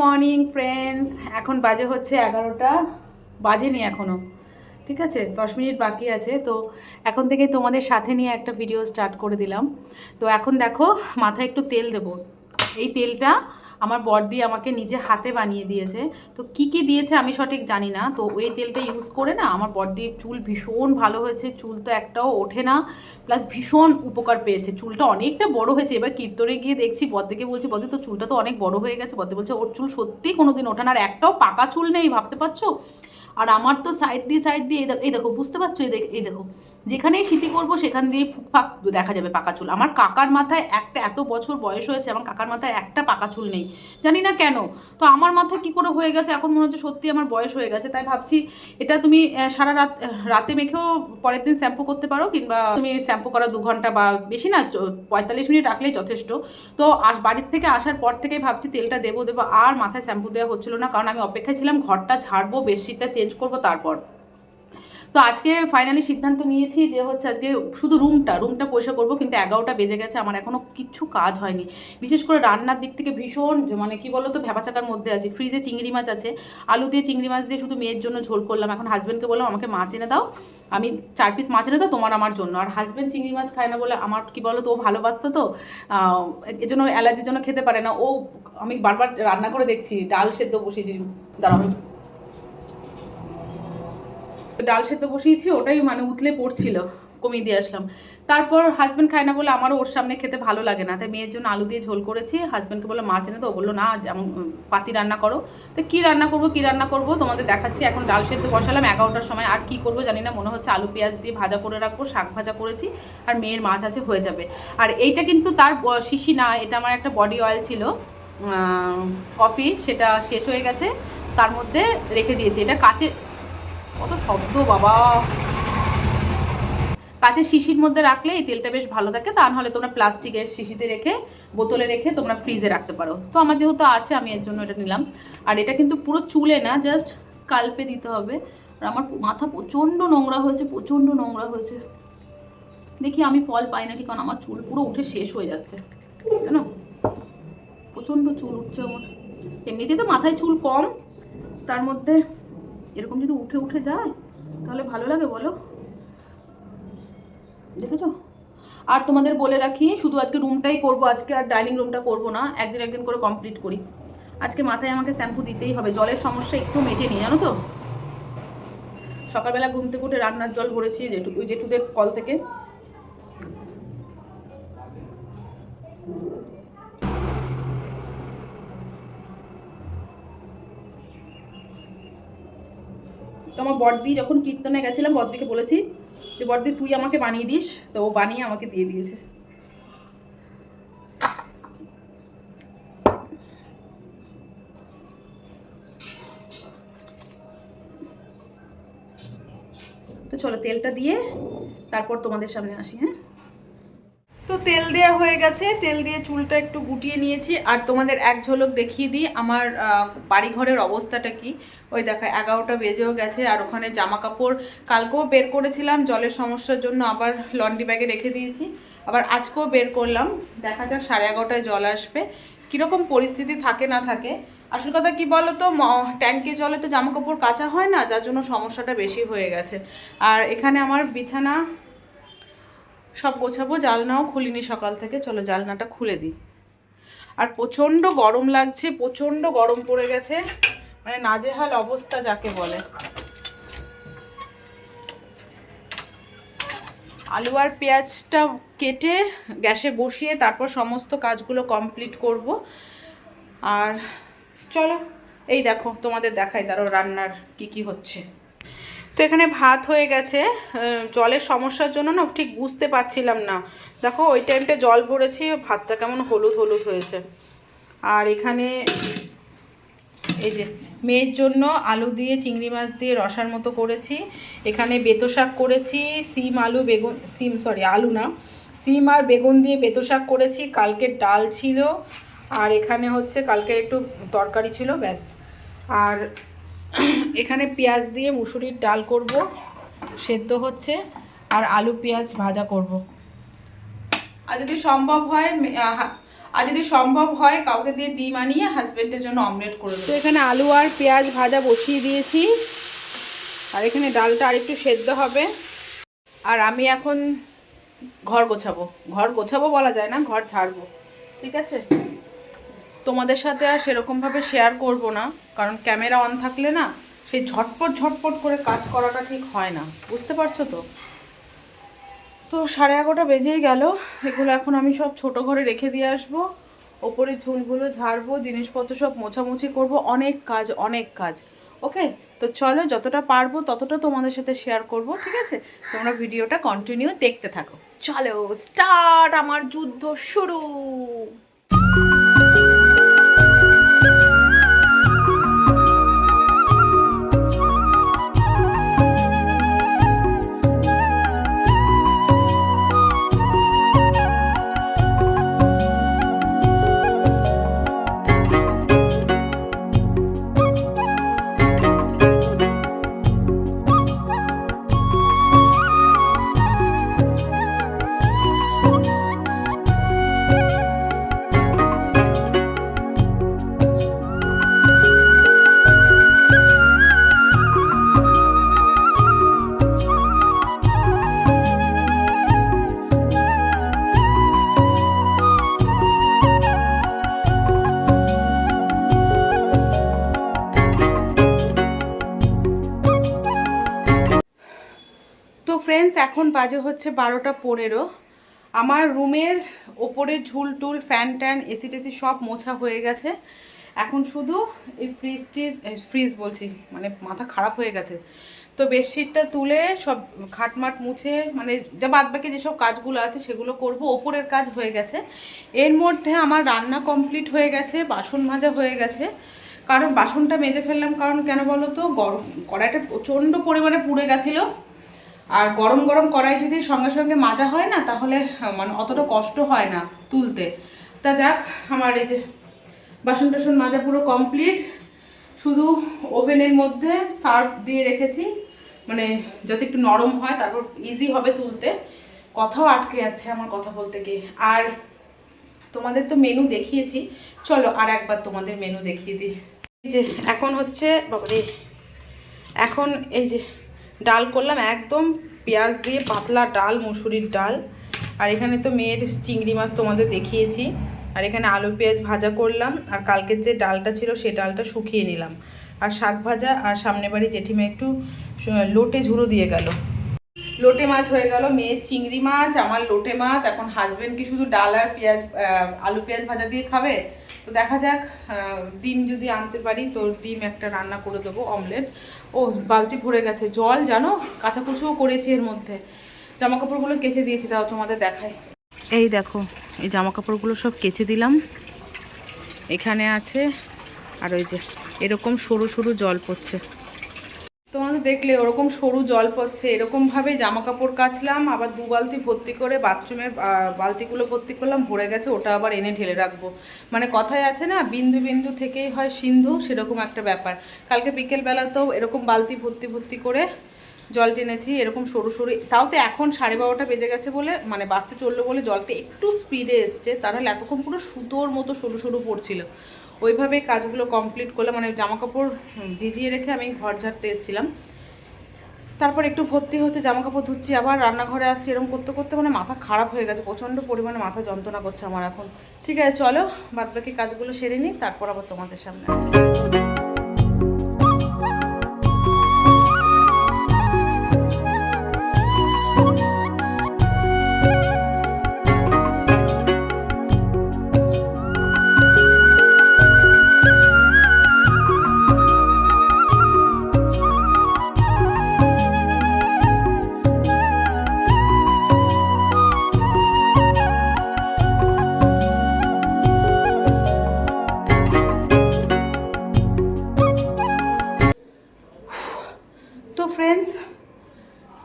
Morning friends এখন বাজে হচ্ছে এগারোটা। বাজেনি এখনও ঠিক আছে? দশ মিনিট বাকি আছে। তো এখন থেকে তোমাদের সাথে নিয়ে একটা ভিডিও স্টার্ট করে দিলাম। তো এখন দেখো, মাথায় একটু তেল দেবো। এই তেলটা আমার বড়দি আমাকে নিজে হাতে বানিয়ে দিয়েছে। তো কি কি দিয়েছে আমি সঠিক জানি না। তো ওই তেলটা ইউজ করে না আমার বড়দির চুল ভীষণ ভালো হয়েছে। চুল তো একটাও ওঠে না। প্লাস ভীষণ উপকার পেয়েছে। চুলটা অনেকটা বড় হয়েছে। এবার কীর্তনে গিয়ে দেখছি বদ্দিকে বলছি, বদ্দি তো চুলটা তো অনেক বড় হয়ে গেছে। বদ্দি বলছে, ওর চুল সত্যিই কোনোদিন ওঠে না। আর একটাও পাকা চুল নেই, ভাবতে পারছ? আর আমার তো সাইড দিয়ে সাইড দিয়ে এই দেখো- বুঝতে পারছ? এই দেখ- এই দেখো। যেখানেই স্মৃতি করব, সেখান দিয়ে ফুকফাক দেখা যাবে পাকা চুল। আমার কাকার মাথায় একটা, এত বছর বয়স হয়েছে, আমার কাকার মাথায় একটা পাকা চুল নেই। জানি না কেন। তো আমার মাথায় কি করে হয়ে গেছে? এখন মনে হচ্ছে সত্যি আমার বয়স হয়ে গেছে। তাই ভাবছি, এটা তুমি সারা রাত রাতে মেখেও পরের দিন শ্যাম্পু করতে পারো, কিংবা তুমি শ্যাম্পু করা দু ঘণ্টা বা বেশি না পঁয়তাল্লিশ মিনিট রাখলেই যথেষ্ট। তো বাড়ির থেকে আসার পর থেকেই ভাবছি তেলটা দেবো দেবো। আর মাথায় শ্যাম্পু দেওয়া হচ্ছিল না, কারণ আমি অপেক্ষায় ছিলাম, ঘরটা ঝাড়বো বেডশিটটা চেঞ্জ করব তারপর। তো আজকে ফাইনালি সিদ্ধান্ত নিয়েছি যে হচ্ছে আজকে শুধু রুমটা রুমটা পরিষ্কার করব, কিন্তু এগারোটা বেজে গেছে, আমার এখনও কিচ্ছু কাজ হয়নি। বিশেষ করে রান্নার দিক থেকে ভীষণ মানে কি বলতো ভেবাচাকার মধ্যে আছে। ফ্রিজে চিংড়ি মাছ আছে, আলু দিয়ে চিংড়ি মাছ দিয়ে শুধু মেয়ের জন্য ঝোল করলাম। এখন হাজব্যান্ডকে বললাম, আমাকে মাছ এনে দাও, আমি চার পিস মাছ এনে দাও, তোমার আমার জন্য। আর হাজব্যান্ড চিংড়ি মাছ খায় না বলে আমার কি বলো তো ও ভালোবাসতো তো এজন্য অ্যালার্জির জন্য খেতে পারে না। ও, আমি বারবার রান্না করে দেখছি, ডাল সেদ্ধ বসিয়েছি। আমি ডাল সেদ্ধ বসিয়েছি, ওটাই মানে উতলে পড়ছিল, কমিয়ে দিয়ে আসলাম। তারপর হাজব্যান্ড খায় না বলে আমারও ওর সামনে খেতে ভালো লাগে না, তাই মেয়ের জন্য আলু দিয়ে ঝোল করেছি। হাজব্যান্ডকে বলল মাছ এনে তো? ও বলল, না যেমন পাতি রান্না করো। তো কী রান্না করব, কী রান্না করব? তোমাদের দেখাচ্ছি, এখন ডাল সেদ্ধ বসালাম, এগারোটার সময় আর কি করব জানি না, মনে হচ্ছে আলু পেঁয়াজ দিয়ে ভাজা করে রাখব, শাক ভাজা করেছি, আর মেয়ের মাছ আছে, হয়ে যাবে। আর এইটা কিন্তু তার শিশি না, এটা আমার একটা বডি অয়েল ছিল কফি সেটা শেষ হয়ে গেছে, তার মধ্যে রেখে দিয়েছি। এটা কাচে কত শব্দ, বাবা। কাঁচের শিশির মধ্যে রাখলে এই তেলটা বেশ ভালো থাকে। তা নাহলে তোমরা প্লাস্টিকের শিশিতে রেখে, বোতলে রেখে তোমরা ফ্রিজে রাখতে পারো। তো আমার যেহেতু আছে, আমি এর জন্য এটা নিলাম। আর এটা কিন্তু পুরো চুলে না জাস্ট স্কাল্পে দিতে হবে। আর আমার মাথা প্রচণ্ড নোংরা হয়েছে, প্রচণ্ড নোংরা হয়েছে। দেখি আমি ফল পাই নাকি, কারণ আমার চুল পুরো উঠে শেষ হয়ে যাচ্ছে। জানো? প্রচণ্ড চুল উঠছে আমার। এমনিতে তো মাথায় চুল কম, তার মধ্যে এরকম যদি উঠে উঠে যায়, তাহলে ভালো লাগে বলো। দেখেছ? আর তোমাদের বলে রাখি, শুধু আজকে রুমটাই করব, আজকে আর ডাইনিং রুমটা করব না, একদিন একদিন করে কমপ্লিট করি। আজকে মাথায় আমাকে শ্যাম্পু দিতেই হবে, জলের সমস্যা একটু মেটে নি জানো তো? সকালবেলা ঘুম থেকে উঠে রান্নার জল ভরেছি জেঠু ওই জেঠুদের কল থেকে। আমার বড়দি যখন কীর্তনে গেছিলাম, বড়দিকে বলেছি যে, বড়দি, তুই আমাকে বানিয়ে দিস। তো ও বানিয়ে আমাকে দিয়ে দিয়েছে। তো চলো, তেলটা দিয়ে তারপর তোমাদের সামনে আসি হ্যাঁ? তেল দেওয়া হয়ে গেছে। তেল দিয়ে চুলটা একটু গুটিয়ে নিয়েছি। আর তোমাদের এক ঝলক দেখিয়ে দিই, আমার বাড়িঘরের অবস্থাটা কি? ওই দেখা, এগারোটা বেজেও গেছে আর ওখানে জামা কাপড় কালকেও বের করেছিলাম, জলের সমস্যার জন্য আবার লন্ড্রি ব্যাগে রেখে দিয়েছি। আবার আজকেও বের করলাম, দেখা যাক সাড়ে এগারোটায় জল আসবে। কীরকম পরিস্থিতি থাকে না থাকে। আসল কথা কি বলো তো ট্যাঙ্কে জলে তো জামা কাপড় কাচা হয় না, যার জন্য সমস্যাটা বেশি হয়ে গেছে। আর এখানে আমার বিছানা সব গোছাবো, জালনাও খুলিনি সকাল থেকে, চলো জালনাটা খুলে দিই। আর প্রচণ্ড গরম লাগছে, প্রচণ্ড গরম পড়ে গেছে মানে নাজেহাল অবস্থা যাকে বলে। আলু আর পেঁয়াজটা কেটে গ্যাসে বসিয়ে তারপর সমস্ত কাজগুলো কমপ্লিট করব। আর চলো, এই দেখো, তোমাদের দেখাই তারও রান্নার কি কি হচ্ছে। তো এখানে ভাত হয়ে গেছে। জলের সমস্যার জন্য না ঠিক বুঝতে পারছিলাম না। দেখো, ওই টাইমটা জল ভরেছি, ভাতটা কেমন হলুদ হলুদ হয়েছে। আর এখানে এই যে মেয়ের জন্য আলু দিয়ে চিংড়ি মাছ দিয়ে রসার মতো করেছি। এখানে বেতো শাক করেছি, সিম আলু, বেগুন, সিম সরি আলু না। সিম আর বেগুন দিয়ে বেতো শাক করেছি কালকের ডাল ছিল। আর এখানে হচ্ছে, কালকের একটু তরকারি ছিল, ব্যাস। আর এখানে পেঁয়াজ দিয়ে মুসুরির ডাল করব সেদ্ধ হচ্ছে আর আলু পেঁয়াজ ভাজা করব। আর যদি সম্ভব হয় আর যদি সম্ভব হয় কাউকে দিয়ে ডিম আনিয়ে হাজবেন্ডের জন্য অমলেট করে তো এখানে আলু আর পেঁয়াজ ভাজা বসিয়ে দিয়েছি। আর এখানে ডালটা আরেকটু সেদ্ধ হবে। আর আমি এখন ঘর গোছাবো। ঘর গোছাবো বলা যায় না ঘর ঝাড়বো। ঠিক আছে? তোমাদের সাথে আর সেরকমভাবে শেয়ার করব না, কারণ ক্যামেরা অন থাকলে না সেই ঝটপট ঝটপট করে কাজ করাটা ঠিক হয় না। বুঝতে পারছ তো? তো সাড়ে এগারোটা বেজেই গেল, এগুলো এখন আমি সব ছোট ঘরে রেখে দিয়ে আসব, ওপরে ঝুলগুলো ঝাড়বো, জিনিসপত্র সব মোছামুছি করব, অনেক কাজ অনেক কাজ। ওকে? তো চলো যতটা পারব ততটা তোমাদের সাথে শেয়ার করব, ঠিক আছে? তোমরা ভিডিওটা কন্টিনিউ দেখতে থাকো। চলো স্টার্ট আমার যুদ্ধ শুরু। ফ্রেন্ডস এখন বাজে হচ্ছে বারোটা পনেরো। আমার রুমের ওপরে ঝুল টুল, ফ্যান ট্যান, এসি টেসি সব মোছা হয়ে গেছে। এখন শুধু এই ফ্রিজ টিজ ফ্রিজ বলছি মানে মাথা খারাপ হয়ে গেছে। তো বেডশিটটা তুলে সব খাটমাট মুছে মানে যা বাদ বাকি যেসব কাজগুলো আছে সেগুলো করব, ওপরের কাজ হয়ে গেছে। এর মধ্যে আমার রান্না কমপ্লিট হয়ে গেছে, বাসন মাজা হয়ে গেছে। কারণ বাসনটা মেজে ফেললাম, কারণ কেন বলো তো গরম কড়াইটা প্রচণ্ড পরিমাণে পুড়ে গেছিল। আর গরম গরম কড়াই যদি সঙ্গে সঙ্গে মাজা হয় না, তাহলে মানে অতটা কষ্ট হয় না তুলতে। তা যাক, আমার এই যে বাসন টাসন মাজা পুরো কমপ্লিট শুধু ওভেনের মধ্যে সার্ভ দিয়ে রেখেছি মানে যাতে একটু নরম হয়, তারপর ইজি হবে তুলতে। কথাও আটকে যাচ্ছে আমার কথা বলতে গিয়ে। আর তোমাদের তো মেনু দেখিয়েছি। চলো আর একবার তোমাদের মেনু দেখিয়ে দিই। এই যে, এখন হচ্ছে, বাবারে, এখন এই যে ডাল করলাম একদম পেঁয়াজ দিয়ে পাতলা ডাল, মুসুরির ডাল। আর এখানে তো মেয়ের চিংড়ি মাছ তোমাদের দেখিয়েছি। আর এখানে আলু, পেঁয়াজ ভাজা করলাম। আর কালকের যে ডালটা ছিল সে ডালটা শুকিয়ে নিলাম। আর শাক ভাজা আর সামনে বাড়ি জেঠিমা একটু লোটে ঝুড়ো দিয়ে গেল। লোটে মাছ হয়ে গেল। মেয়ের চিংড়ি মাছ, আমার লোটে মাছ। এখন হাজবেন্ড কি শুধু ডাল আর পেঁয়াজ আলু, পেঁয়াজ ভাজা দিয়ে খাবে? তো দেখা যাক ডিম যদি আনতে পারি তো ডিম একটা রান্না করে দেবো অমলেট ও, বালতি ভরে গেছে, জল জানো? কাঁচাকুচুও করেছি এর মধ্যে। জামা কাপড়গুলো কেচে দিয়েছি, তাও তোমাদের দেখাই। এই দেখো, এই জামা কাপড়গুলো সব কেচে দিলাম। এখানে আছে, আর ওই যে, এরকম সরু সরু জল পড়ছে। তোমাদের দেখলে ওরকম সরু জল পড়ছে এরকমভাবে জামা কাপড় কাচলাম, আবার দু বালতি ভর্তি করে বাথরুমে বালতিগুলো ভর্তি করলাম, ভরে গেছে, ওটা আবার এনে ঢেলে রাখব। মানে কথায় আছে না, বিন্দু বিন্দু থেকেই হয় সিন্ধু, সেরকম একটা ব্যাপার। কালকে বিকেলবেলাতেও এরকম বালতি ভর্তি ভর্তি করে জল টেনেছি, এরকম সরু সরু, তাও তো এখন সাড়ে বারোটা বেজে গেছে বলে মানে বাঁচতে চলল বলে জলটা একটু স্পিডে এসছে, তার নাহলে এতক্ষণ পুরো সুতোর মতো সরু সরু পড়ছিল। ওইভাবে কাজগুলো কমপ্লিট করলাম মানে জামাকাপড় ভিজিয়ে রেখে আমি ঘর ঝাড়তে এসেছিলাম। তারপর একটু ভর্তি হচ্ছে জামা কাপড় ধুচ্ছি, আবার রান্নাঘরে আসছি এরকম করতে করতে মানে মাথা খারাপ হয়ে গেছে, প্রচণ্ড পরিমাণে মাথা যন্ত্রণা করছে আমার এখন। ঠিক আছে, চলো, বাদবাকি কাজগুলো সেরে নিই, তারপর আবার তোমাদের সামনে আসছি।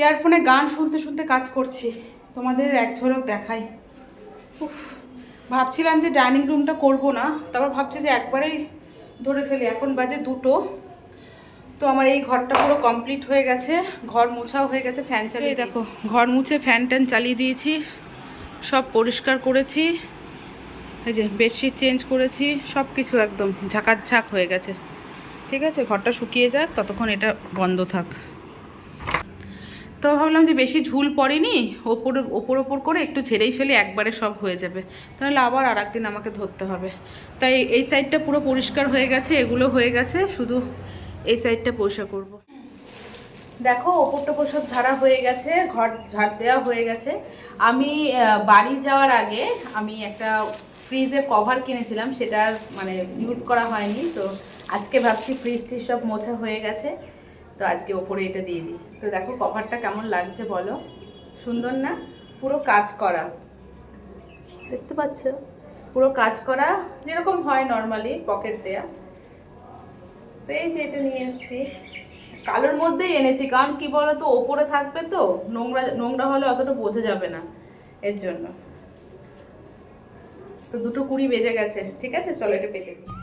ইয়ারফোনে গান শুনতে শুনতে কাজ করছি। তোমাদের এক ঝলক দেখাই। উফ, ভাবছিলাম যে ডাইনিং রুমটা করব না তারপর ভাবছি যে একবারেই ধরে ফেলি। এখন বাজে দুটো। তো আমার এই ঘরটা পুরো কমপ্লিট হয়ে গেছে ঘর মোছাও হয়ে গেছে ফ্যান চালিয়ে দেখো ঘর মুছে ফ্যান ট্যান চালিয়ে দিয়েছি সব পরিষ্কার করেছি এই যে বেডশিট চেঞ্জ করেছি সব কিছু একদম ঝাঁকাঝাঁক হয়ে গেছে। ঠিক আছে ঘরটা শুকিয়ে যাক ততক্ষণ এটা বন্ধ থাক। তো ভাবলাম যে বেশি ঝুল পড়েনি, ওপর ওপর ওপর করে একটু ঝেড়েই ফেলে, একবারে সব হয়ে যাবে। তাহলে আবার আর একদিন আমাকে ধরতে হবে। তাই এই সাইডটা পুরো পরিষ্কার হয়ে গেছে, এগুলো হয়ে গেছে, শুধু এই সাইডটা পরিষ্কার করব। দেখো ওপর টোপর সব ঝাড়া হয়ে গেছে, ঘর ঝাড় দেওয়া হয়ে গেছে। আমি বাড়ি যাওয়ার আগে আমি একটা ফ্রিজের কভার কিনেছিলাম, সেটা মানে ইউজ করা হয়নি, তো আজকে ভাবছি ফ্রিজটি সব মোছা হয়ে গেছে। তো আজকে ওপরে এটা দিয়ে দিই। তো দেখো কভারটা কেমন লাগছে বলো? সুন্দর না? পুরো কাজ করা। দেখতে পাচ্ছ? পুরো কাজ করা যেরকম হয় নর্মালি পকেট দেয়া। তো এই যে এটা নিয়ে এসেছি। কালোর মধ্যেই এনেছি, কারণ কি বলো তো ওপরে থাকবে তো, নোংরা নোংরা হলে অতটা বোঝা যাবে না এর জন্য। তো দুটো কুড়ি বেজে গেছে, ঠিক আছে? চলো এটা পেতে দিই।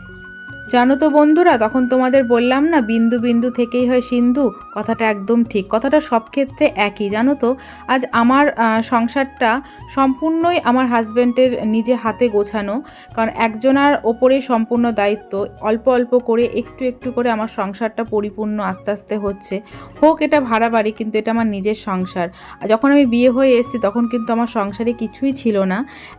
জানো তো বন্ধুরা, তখন তোমাদের বললাম না, বিন্দু বিন্দু থেকেই হয় সিন্ধু? কথাটা একদম ঠিক, কথাটা সব ক্ষেত্রে একই, জানো তো? আজ আমার সংসারটা সম্পূর্ণই আমার হাজব্যান্ডের নিজে হাতে গোছানো, কারণ একজনার ওপরেই সম্পূর্ণ দায়িত্ব, অল্প অল্প করে একটু একটু করে আমার সংসারটা পরিপূর্ণ আস্তে আস্তে হচ্ছে। হোক, এটা ভাড়া বাড়ি, কিন্তু এটা আমার নিজের সংসার। যখন আমি বিয়ে হয়ে এসেছি, তখন কিন্তু আমার সংসারে কিছুই ছিল না,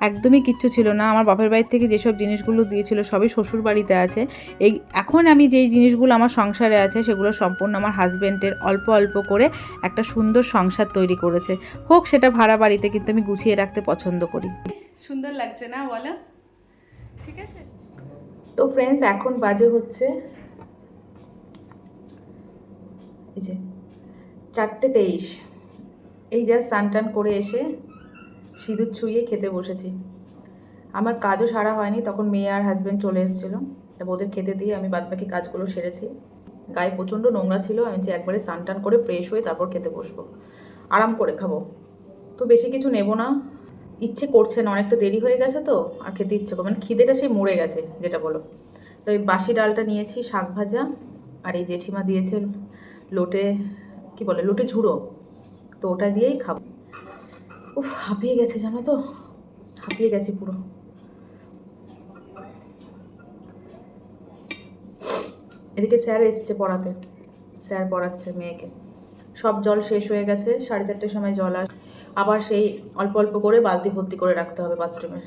একদমই কিচ্ছু ছিল না। আমার বাপের বাড়ি থেকে যেসব জিনিসগুলো দিয়েছিল, সবই শ্বশুর বাড়িতে আছে। এই এখন আমি যেই জিনিসগুলো আমার সংসারে আছে সেগুলো সম্পূর্ণ আমার হাজব্যান্ডের অল্প অল্প করে একটা সুন্দর সংসার তৈরি করেছে। হোক সেটা ভাড়া বাড়িতে কিন্তু আমি গুছিয়ে রাখতে পছন্দ করি। সুন্দর লাগছে না বলো? ঠিক আছে। তো ফ্রেন্ডস এখন বাজে হচ্ছে এই যে চারটে তেইশ। এই যা স্নান টান করে এসে সিঁদুর ছুঁয়ে খেতে বসেছি। আমার কাজও সারা হয়নি তখন মেয়ে আর হাজব্যান্ড চলে এসেছিল। তা ওদের খেতে দিয়ে আমি বাদবাকি কাজগুলো সেরেছি। গায়ে প্রচণ্ড নোংরা ছিল, আমি যে একবারে স্নান টান করে ফ্রেশ হয়ে তারপর খেতে বসবো। আরাম করে খাব। তো বেশি কিছু নেব না। ইচ্ছে করছে না, অনেকটা দেরি হয়ে গেছে তো, আর খেতে ইচ্ছে করে মানে খিদেটা সেই মরে গেছে, যেটা বলো। তো ওই বাসি ডালটা নিয়েছি, শাক ভাজা, আর এই জেঠিমা দিয়েছেন লোটে, কি বলে, লোটে ঝুড়ো। তো ওটা দিয়েই খাব। উফ, হাঁপিয়ে গেছে জানো তো? হাঁপিয়ে গেছে পুরো। এদিকে স্যার এসছে পড়াতে। স্যার পড়াচ্ছে মেয়েকে। সব জল শেষ হয়ে গেছে, সাড়ে চারটের সময় জল আস, আবার সেই অল্প অল্প করে বালতি ভর্তি করে রাখতে হবে বাথরুমে।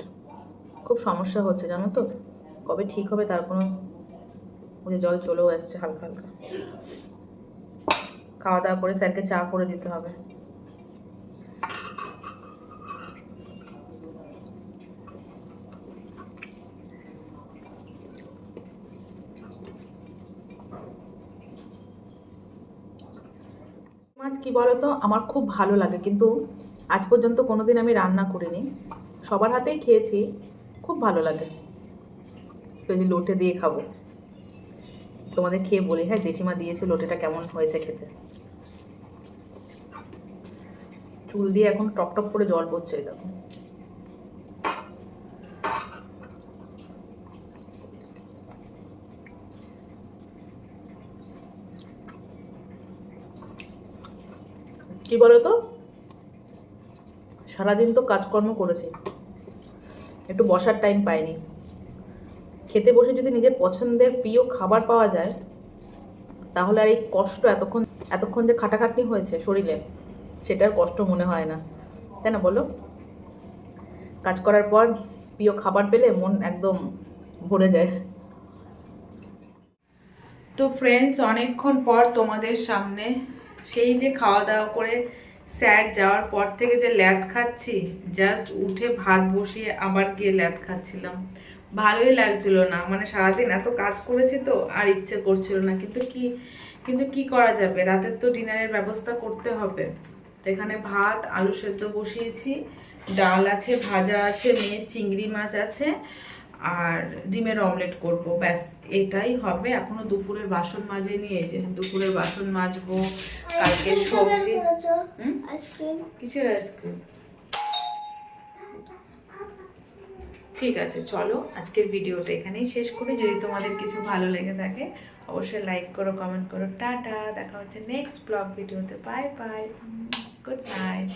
খুব সমস্যা হচ্ছে, জানো তো? কবে ঠিক হবে তার কোনো যে জল চলেও আসছে হালকা হালকা। খাওয়া দাওয়া করে স্যারকে চা করে দিতে হবে। মাছ কি তো আমার খুব ভালো লাগে। কিন্তু আজ পর্যন্ত কোনো দিন আমি রান্না করিনি। সবার হাতেই খেয়েছি। খুব ভালো লাগে। তো যে লোটে দিয়ে খাব। তোমাদের খেয়ে বলি হ্যাঁ জেঠিমা দিয়েছে লোটেটা কেমন হয়েছে খেতে। চুল দিয়ে এখন টপ টপ করে জল পড়ছে, এই কি বলতো? সারাদিন তো কাজকর্ম করেছি। একটু বসার টাইম পাইনি। খেতে বসে যদি নিজের পছন্দের প্রিয় খাবার পাওয়া যায়, তাহলে আর এই কষ্ট এতক্ষণ এতক্ষণ যে খাটাখাটনি হয়েছে শরীরে, সেটার কষ্ট মনে হয় না। তাই না বলো? কাজ করার পর প্রিয় খাবার পেলে মন একদম ভরে যায়। তো ফ্রেন্ডস অনেকক্ষণ পর তোমাদের সামনে সেই যে খাওয়া দাওয়া করে স্যার যাওয়ার পর থেকে যে ল্যাদ খাচ্ছি জাস্ট উঠে ভাত বসিয়ে আবার গিয়ে ল্যাদ খাচ্ছিলাম। ভালোই লাগছিল না মানে সারাদিন এত কাজ করেছি তো, আর ইচ্ছে করছিল না। কিন্তু কি কিন্তু কি করা যাবে? রাতের তো ডিনারের ব্যবস্থা করতে হবে। তো এখানে ভাত, আলু সেদ্ধ বসিয়েছি। ডাল আছে, ভাজা আছে মেয়ের চিংড়ি মাছ আছে। আর ডিমের অমলেট করব। ব্যাস এটাই হবে। এখনও দুপুরের বাসন মাজে নিয়ে যে দুপুরের বাসন মাজবো কালকে সবজি। কিসের আইসক্রিম? ঠিক আছে চলো আজকের ভিডিওটা এখানেই শেষ করি। যদি তোমাদের কিছু ভালো লেগে থাকে অবশ্যই লাইক করো কমেন্ট করো। টাটা দেখা হচ্ছে নেক্সট ব্লগ ভিডিওতে। Bye bye good night.